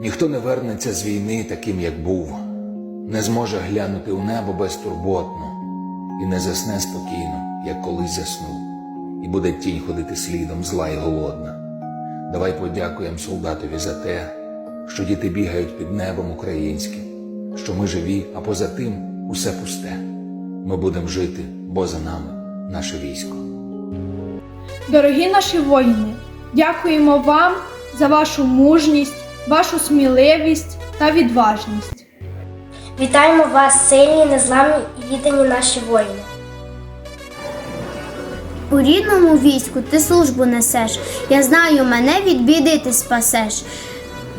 Ніхто не вернеться з війни таким, як був, не зможе глянути у небо безтурботно і не засне спокійно, як колись заснув, і буде тінь ходити слідом зла і голодна. Давай подякуємо солдатові за те, що діти бігають під небом українським, що ми живі, а поза тим усе пусте. Ми будемо жити, бо за нами наше військо. Дорогі наші воїни, дякуємо вам за вашу мужність, вашу сміливість та відважність. Вітаємо вас, сильні, незламні і віддані наші воїни. У рідному війську ти службу несеш. Я знаю, мене від біди ти спасеш.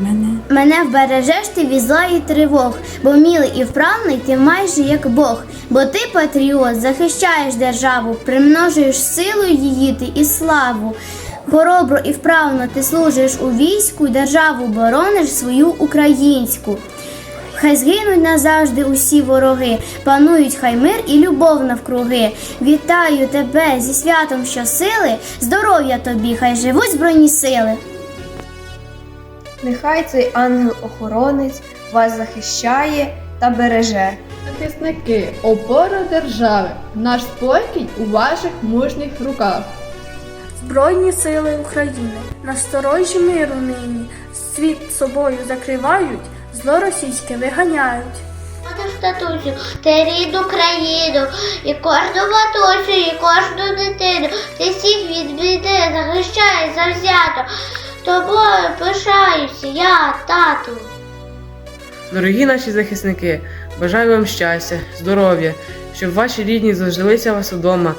Мене Мене вбережеш ти від зла і тривог, бо вмілий і вправний ти майже як Бог. Бо ти патріот, захищаєш державу, примножуєш силу її ти і славу. Хоробро і вправно ти служиш у війську, державу борониш свою українську. Хай згинуть назавжди усі вороги, панують хай мир і любов навкруги. Вітаю тебе зі святом щосили, здоров'я тобі, хай живуть збройні сили. Нехай цей ангел-охоронець вас захищає та береже. Захисники, опора держави, наш спокій у ваших мужніх руках. Збройні сили України насторожі миру нині, світ собою закривають, зло російське виганяють. статусю, ти рідну країну, і кожну матусю, і кожну дитину. Ти всіх від біди захищаєш завзято. Тобою пишаюся я, тату. Дорогі наші захисники, бажаю вам щастя, здоров'я, щоб ваші рідні зажилися вас вдома.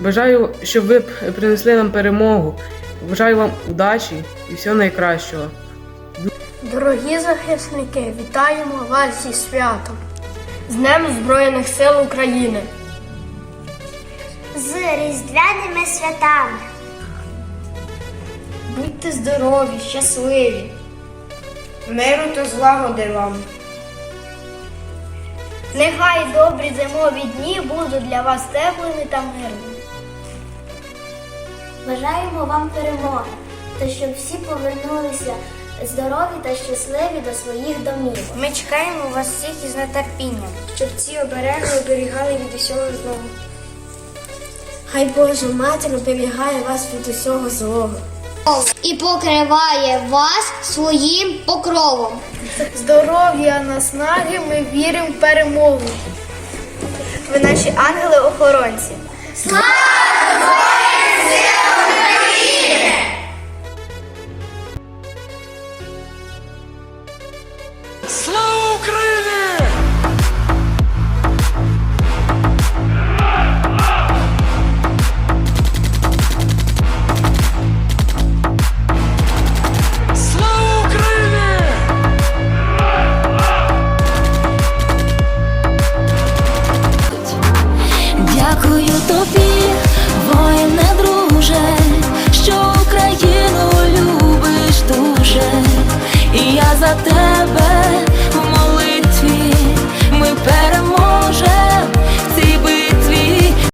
Бажаю, щоб ви принесли нам перемогу. Бажаю вам удачі і всього найкращого. Дорогі захисники, вітаємо вас зі святом, з Днем Збройних сил України. З різдвяними святами. Будьте здорові, щасливі. Миру та злагоди вам. Нехай добрі зимові дні будуть для вас теплими та мирними. Бажаємо вам перемоги, та щоб всі повернулися здорові та щасливі до своїх домів. Ми чекаємо вас всіх із нетерпінням, щоб ці обереги оберігали від усього злого. Хай Божа матір оберігає вас від усього злого. І покриває вас своїм покровом. Здоров'я, наснаги, ми віримо в перемогу. Ви наші ангели-охоронці. Слава Україні! Слава Україні! Дякую тобі,